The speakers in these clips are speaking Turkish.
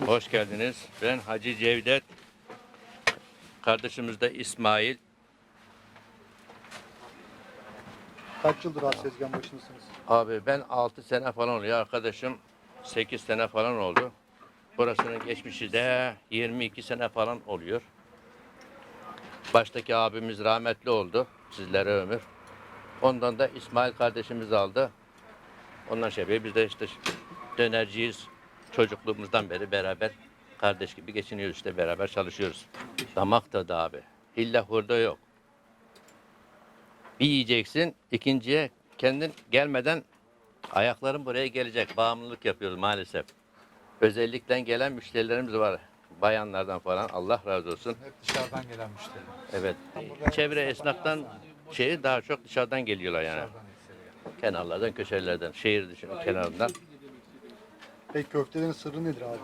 Hoş geldiniz. Ben Hacı Cevdet. Kardeşimiz de İsmail. Kaç yıldır abi tezgahın başındasınız? Abi ben 6 sene falan oluyor. Arkadaşım 8 sene falan oldu. Burasının geçmişi de 22 sene falan oluyor. Baştaki abimiz rahmetli oldu. Sizlere ömür. Ondan da İsmail kardeşimiz aldı. Ondan şey yapıyor. Biz de işte dönerciyiz. Çocukluğumuzdan beri beraber kardeş gibi geçiniyoruz işte beraber çalışıyoruz. Damak tadı abi. İlla hurda yok. Bir yiyeceksin, ikinciye kendin gelmeden ayakların buraya gelecek. Bağımlılık yapıyoruz maalesef. Özellikle gelen müşterilerimiz var. Bayanlardan falan Allah razı olsun. Hep dışarıdan gelen müşteri. Evet. Çevre esnaftan şeyi daha çok dışarıdan geliyorlar yani. Kenarlardan, köşelerden, şehir dışı kenarından. Peki köftelerin sırrı nedir abi?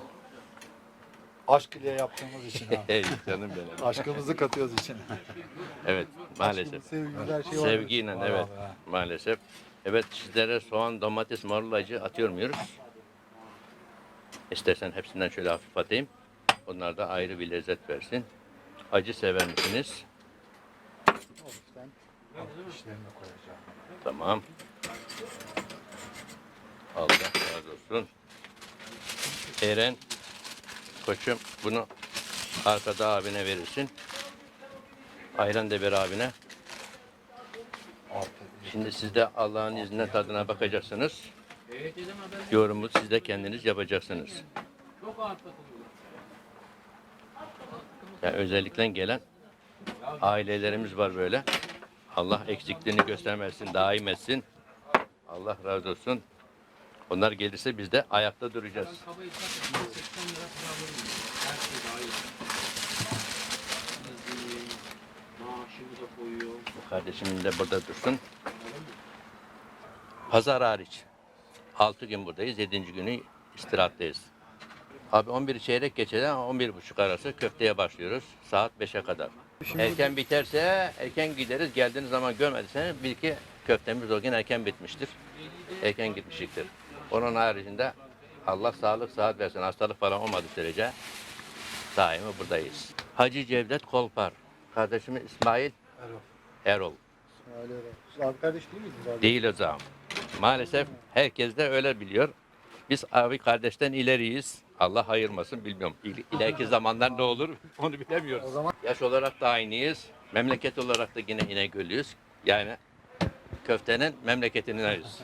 Aşk ile yaptığımız için abi. Ey canım benim. Aşkımızı katıyoruz için. Evet, maalesef. Sevgimiz her şey var. Sevgiyle Var evet. abi, ha. Maalesef. Evet sizlere soğan, domates, marul acı atıyor muyuz? İstersen hepsinden şöyle hafif atayım. Onlar da ayrı bir lezzet versin. Acı sever misiniz? İşlerini koyacağım. Tamam. Allah razı olsun. Eren, koçum bunu arkada abine verirsin. Ayran da ver abine. Şimdi siz de Allah'ın izniyle tadına bakacaksınız. Yorumu siz de kendiniz yapacaksınız. Yani özellikle gelen ailelerimiz var böyle. Allah eksikliğini göstermesin, daim etsin. Allah razı olsun. Onlar gelirse biz de ayakta duracağız. Kabayı satın 80 lira para alırım. Her şey dahil. Benzin, maaşımı da koyuyor. Bu kardeşimin de burada dursun. Pazar hariç. 6 gün buradayız. 7. günü istirahattayız. Abi 11 çeyrek geçeden 11 buçuk arası köfteye başlıyoruz. Saat 5'e kadar. Erken biterse erken gideriz. Geldiğiniz zaman görmediyseniz bil ki köftemiz o gün erken bitmiştir. Erken gitmişiktir. Onun haricinde Allah sağlık sıhhat versin. Hastalık falan olmadığı sürece daimi buradayız. Hacı Cevdet Kolpar. Kardeşimi İsmail Erol. Erol. Öyle. Siz abi kardeş değil miydiniz abi? Değil hocam. Maalesef herkes de öyle biliyor. Biz abi kardeşten ileriyiz. Allah ayırmasın bilmiyorum. İl, ileriki zamanlar ne olur onu bilemiyoruz. O zaman Yaş olarak da aynıyız. Memleket olarak da yine İnegöllüyüz. Yani köftenin memleketindeyiz.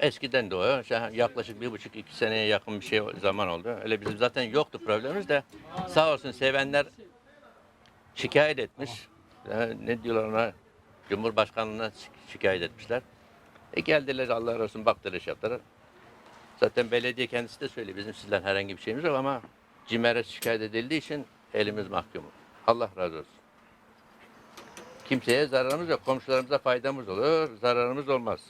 Eskiden de yaklaşık bir buçuk iki seneye yakın bir şey zaman oldu. Öyle bizim zaten yoktu problemimiz de. Sağ olsun sevenler şikayet etmiş. Ee, ne diyorlar ona? Cumhurbaşkanlığına şi- şikayet etmişler. E geldiler Allah razı olsun baktılar iş yaptılar. Zaten belediye kendisi de söylüyor. Bizim sizden herhangi bir şeyimiz yok ama CİMER'e şikayet edildiği için elimiz mahkum. Allah razı olsun. Kimseye zararımız yok. Komşularımıza faydamız olur. Zararımız olmaz.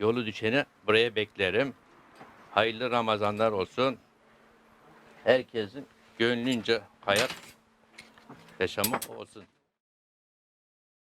Yolu düşeni buraya beklerim. Hayırlı Ramazanlar olsun. Herkesin gönlünce hayat yaşamı olsun.